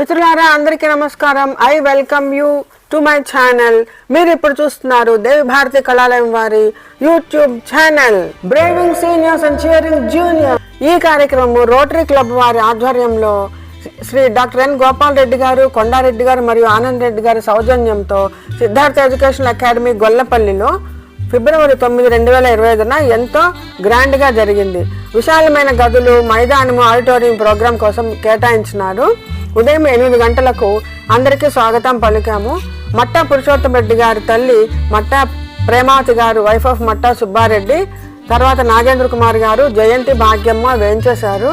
మిత్రులారా అందరికీ నమస్కారం. I welcome you to my channel. మీరు ఇప్పుడు చూస్తున్నారు దేవి భారతి కళాలయం వారి YouTube channel. Braving seniors and cheering junior ఈ కార్యక్రమం రోటరీ క్లబ్ వారి ఆధ్వర్యంలో శ్రీ డాక్టర్ ఎన్ గోపాల్ రెడ్డి గారు కొండారెడ్డి గారు మరియు ఆనంద్ రెడ్డి గారి సౌజన్యంతో సిద్ధార్థ ఎడ్యుకేషన్ అకాడమీ గొల్లపల్లిలో ఫిబ్రవరి తొమ్మిది రెండు వేల ఇరవై ఐదున ఎంతో గ్రాండ్గా జరిగింది. విశాలమైన గదులు మైదానము ఆడిటోరియం ప్రోగ్రాం కోసం కేటాయించినారు. ఉదయం ఎనిమిది గంటలకు అందరికీ స్వాగతం పలికాము. మట్టా పురుషోత్తం రెడ్డి గారి తల్లి మట్టా ప్రేమావతి గారు వైఫ్ ఆఫ్ మట్టా సుబ్బారెడ్డి తర్వాత నాగేంద్ర కుమార్ గారు జయంతి భాగ్యమ్మ వేయించేశారు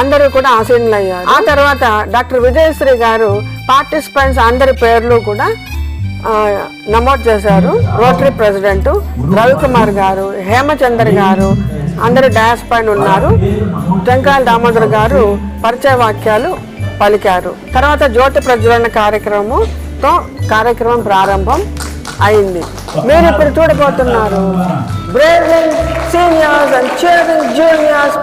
అందరూ కూడా ఆసీనులయ్యారు. ఆ తర్వాత డాక్టర్ విజయశ్రీ గారు పార్టిసిపెంట్స్ అందరి పేర్లు కూడా నమోదు చేశారు. రోటరీ ప్రెసిడెంట్ రవికుమార్ గారు హేమచందర్ గారు అందరూ డాష్ పైన ఉన్నారు. టెంకాయల దామోదర్ గారు పరిచయ వాక్యాలు పలికారు. తర్వాత జ్యోతి ప్రజ్వలన కార్యక్రమంతో కార్యక్రమం ప్రారంభం అయింది. మీరు ఇప్పుడు చూడబోతున్నారు. Braving seniors and cheering juniors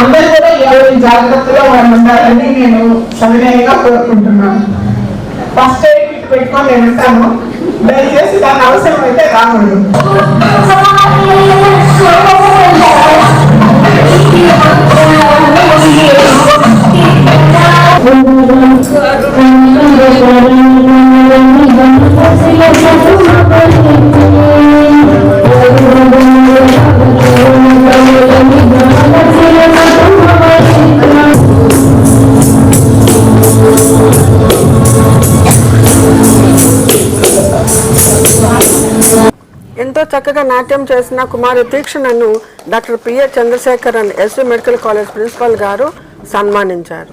అందరూ కూడా ఎవరి జాగ్రత్తలో వాళ్ళు ఉండాలని నేను సవినయంగా కోరుకుంటున్నాను. ఫస్ట్ ఎయిడ్ కిట్ పెట్టుకొని నేను ఉంటాను. దయచేసి దాని అవసరం అయితే రాకూడదు. చక్కగా నాట్యం చేసిన Kumari తీక్షణను doctor PA Chandrasekharan SV medical college principal గారు సన్మానించారు.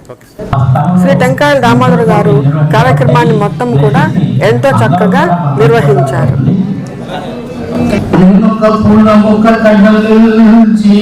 శ్రీ టెంకాయల దామోదర్ గారు కార్యక్రమాన్ని మొత్తం కూడా ఎంతో చక్కగా నిర్వహించారు. పూల మొక్క కడలించి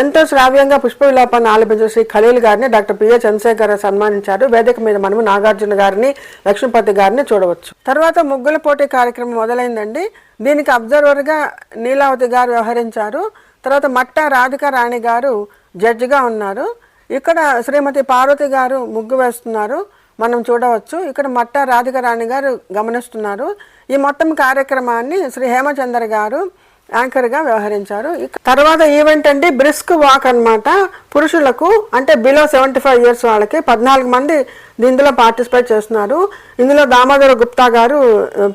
ఎంతో శ్రావ్యంగా పుష్ప విలాపాన్ని ఆలపించిన శ్రీ ఖలీల్ గారిని డాక్టర్ పిఏ చంద్రశేఖర్ సన్మానించారు. వేదిక మీద మనము నాగార్జున గారిని లక్ష్మీపతి గారిని చూడవచ్చు. తర్వాత ముగ్గుల పోటీ కార్యక్రమం మొదలైందండి. దీనికి అబ్జర్వర్గా నీలావతి గారు వ్యవహరించారు. తర్వాత మట్టా రాధిక రాణి గారు జడ్జిగా ఉన్నారు. ఇక్కడ శ్రీమతి పార్వతి గారు ముగ్గు వేస్తున్నారు. మనం చూడవచ్చు. ఇక్కడ మట్ట రాధికారాణి గారు గమనిస్తున్నారు. ఈ మొత్తం కార్యక్రమాన్ని శ్రీ హేమచందర్ గారు యాంకర్గా వ్యవహరించారు. తర్వాత ఈవెంట్ అండి బ్రిస్క్ వాక్ అన్నమాట. పురుషులకు అంటే బిలో సెవెంటీ ఫైవ్ ఇయర్స్ వాళ్ళకి పద్నాలుగు మంది దీనిలో పార్టిసిపేట్ చేస్తున్నారు. ఇందులో దామోదర గుప్తా గారు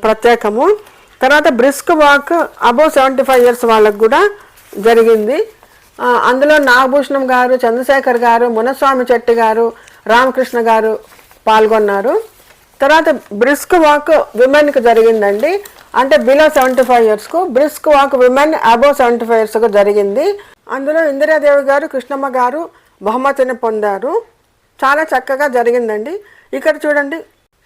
ప్రత్యేకము. తర్వాత brisk walk above seventy five years వాళ్ళకు కూడా జరిగింది. అందులో నాగభూషణం గారు చంద్రశేఖర్ గారు మునస్వామి చెట్టి గారు రామకృష్ణ గారు పాల్గొన్నారు. తర్వాత బ్రిస్క్ వాక్ విమెన్కి జరిగిందండి. అంటే below seventy five ఇయర్స్కు brisk walk women above seventy five ఇయర్స్కు జరిగింది. అందులో ఇందిరాదేవి గారు కృష్ణమ్మ గారు బహుమతిని పొందారు. చాలా చక్కగా జరిగిందండి. ఇక్కడ చూడండి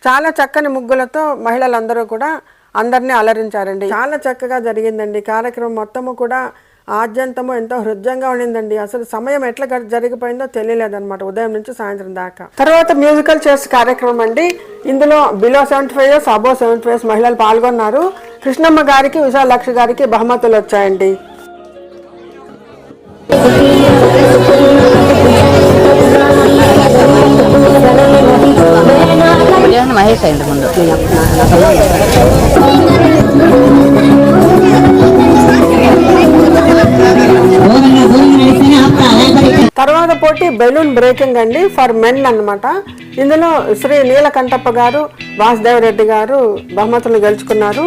చాలా చక్కని ముగ్గులతో మహిళలందరూ కూడా అందరినీ అలరించారండి. చాలా చక్కగా జరిగిందండి. కార్యక్రమం మొత్తము కూడా ఆద్యంతము ఎంతో హృదయంగా ఉండిందండి. అసలు సమయం ఎట్లా జరిగిపోయిందో తెలియలేదన్నమాట. ఉదయం నుంచి సాయంత్రం దాకా. తర్వాత మ్యూజికల్ చేర్స్ కార్యక్రమం అండి. ఇందులో below seventy five years above seventy five years మహిళలు పాల్గొన్నారు. కృష్ణమ్మ గారికి విశాలక్ష గారికి బహుమతులు వచ్చాయండి. మహేష్ అయింది ముందు. తర్వాత పోటీ బెలూన్ బ్రేకింగ్ అండి ఫర్ మెన్ అన్నమాట. ఇందులో శ్రీ నీలకంఠప్ప గారు వాసుదేవరెడ్డి గారు బహుమతులు గెలుచుకున్నారు.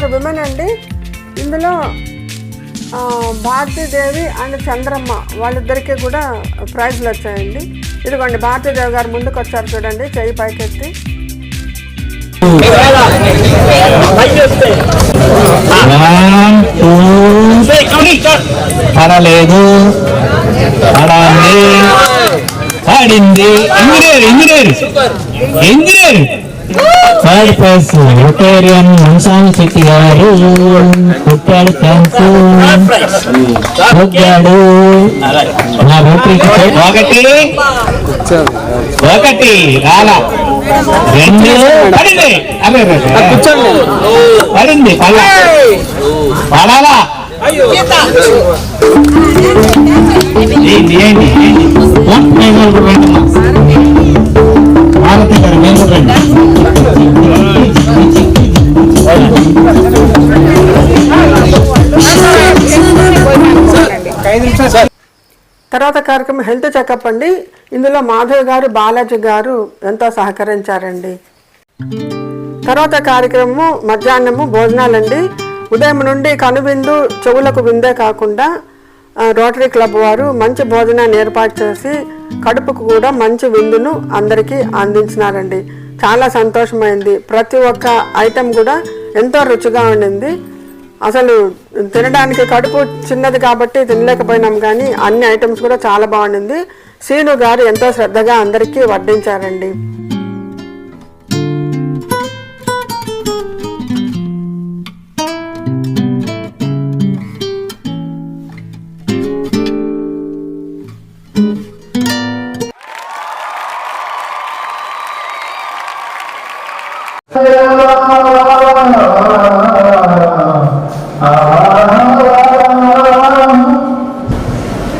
ఫర్ విమెన్ అండి. ఇందులో ఆ, భారతీదేవి అండ్ చంద్రమ్మ వాళ్ళిద్దరికీ కూడా ప్రైజ్లు వచ్చాయండి. ఇదిగోండి భారతీదేవి గారు ముందుకు వచ్చారు చూడండి చెయ్యి పైకెత్తి. పడలేదు. పడాలి. పాడింది. Engineer engineer. Engineer. Third place rotarian మనసామి Shetty గారు కొట్టాడు థ్యాంక్స్ కొట్టాడు నా రోటరీకి ఒకటి. ఒకటి. రాలా. రెండు. పడింది. అదే పడింది. పడ పడాలా. ఏంటి ఏంటి ఏంటి భారతి గారు మేము తర్వాత కార్యక్రమం హెల్త్ చెకప్ అండి. ఇందులో మాధవ్ గారు బాలాజీ గారు ఎంతో సహకరించారండి. తర్వాత కార్యక్రమము మధ్యాహ్నము భోజనాలండి. ఉదయం నుండి కనువిందు చెవులకు విందే కాకుండా రోటరీ క్లబ్ వారు మంచి భోజనాన్ని ఏర్పాటు చేసి కడుపుకు కూడా మంచి విందును అందరికీ అందించినారండి. చాలా సంతోషమైంది. ప్రతి ఒక్క ఐటెం కూడా ఎంతో రుచిగా ఉండింది. అసలు తినడానికి కడుపు చిన్నది కాబట్టి తినలేకపోయినాం కానీ అన్ని ఐటమ్స్ కూడా చాలా బాగుండింది. శీను గారు ఎంతో శ్రద్ధగా అందరికీ వడ్డించారండి.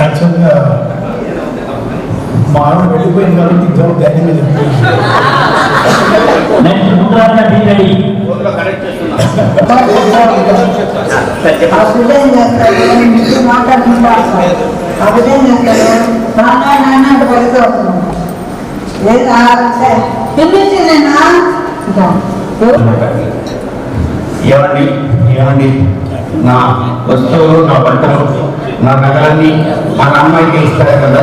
యాక్చువల్గా మా ఆవిడ వెళ్ళిపోయింది కాబట్టి అభిజయం చేస్తారు మాట్లాడుకుంటారు అభిజయం చేస్తారు నాన్న నాన్న అంటే పలికి లేదా పిలిచిందేనా ఏమండి? ఏమండి? నా వస్తువులు నా బట్టలు నా నగలన్నీ మా అమ్మాయికి ఇస్తారు కదా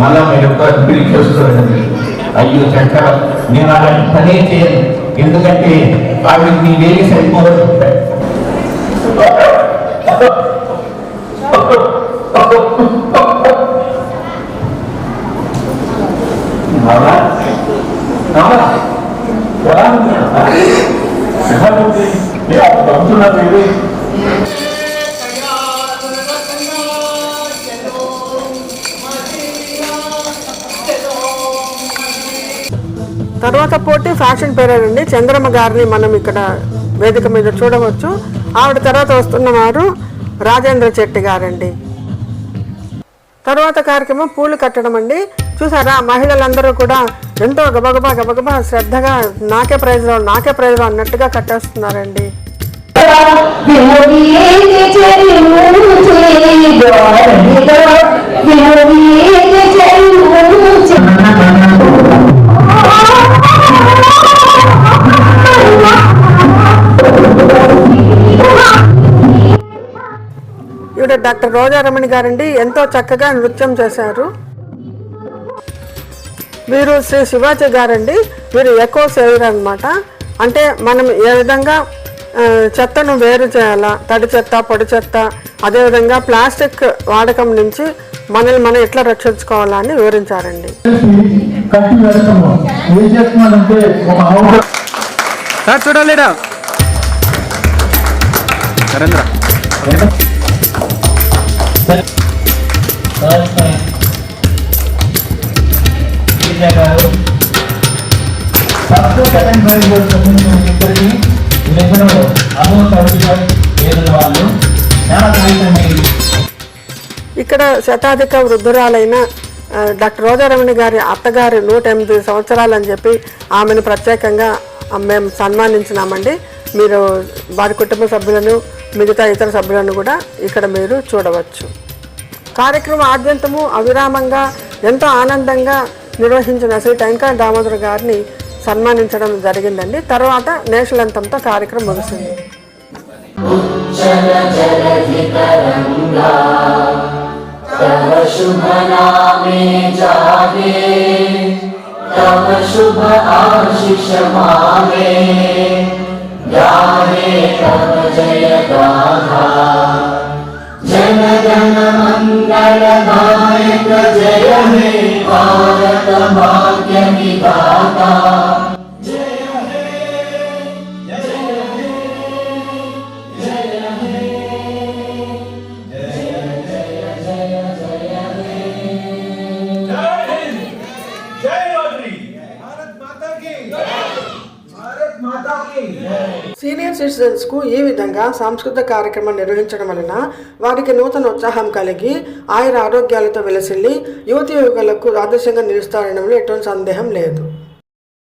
మళ్ళా మీరు ఒక బిల్ అయ్యో చక్కర నేను అలాంటి పనే చేయను. ఎందుకంటే ఆవిడకి నీ వేలి సరిపోదు. తర్వాత పోటీ ఫ్యాషన్ పీరియడ్ అండి చంద్రమ్మ గారిని మనం ఇక్కడ వేదిక మీద చూడవచ్చు. ఆవిడ తర్వాత వస్తున్నవారు రాజేంద్ర చెట్టి గారండి. తర్వాత కార్యక్రమం పూలు కట్టడం అండి. చూసారా మహిళలందరూ కూడా ఎంతో గబగబా గబగబా శ్రద్ధగా నాకే ప్రైజ్ రావు నాకే ప్రైజ్ రావు అన్నట్టుగా కట్టేస్తున్నారండి. ఆవిడ డాక్టర్ రోజారమణి గారండి ఎంతో చక్కగా నృత్యం చేశారు. వీరు శ్రీ శివాజీ గారండి. వీరు ఎక్కువ సేవర్ అనమాట అంటే మనం ఏ విధంగా చెత్తను వేరు చేయాలా? తడి చెత్త పొడి చెత్త అదేవిధంగా ప్లాస్టిక్ వాడకం నుంచి మనల్ని మనం ఎట్లా రక్షించుకోవాలా అని వివరించారండి. చూడాలి ఇక్కడ శతాధిక వృద్ధురాలైన డాక్టర్ రోజారమణి గారి అత్తగారి నూట ఎనిమిది సంవత్సరాలు అని చెప్పి ఆమెను ప్రత్యేకంగా మేము సన్మానించినామండి. మీరు వారి కుటుంబ సభ్యులను మిగతా ఇతర సభ్యులను కూడా ఇక్కడ మీరు చూడవచ్చు. కార్యక్రమం ఆద్యంతము అవిరామంగా ఎంతో ఆనందంగా నిర్వహించిన శ్రీ టెంకా దామోదర్ గారిని సన్మానించడం జరిగిందండి. తర్వాత నేషలంతంతో కార్యక్రమం ముగిసింది भाग्यविदाता సీనియర్ సిటిజన్స్కు ఈ విధంగా సాంస్కృతిక కార్యక్రమం నిర్వహించడం వలన వారికి నూతన ఉత్సాహం కలిగి ఆయుర ఆరోగ్యాలతో వెలసిల్లి యువతి యువకులకు ఆదర్శంగా నిలుస్తారనడంలో ఎటువంటి సందేహం లేదు.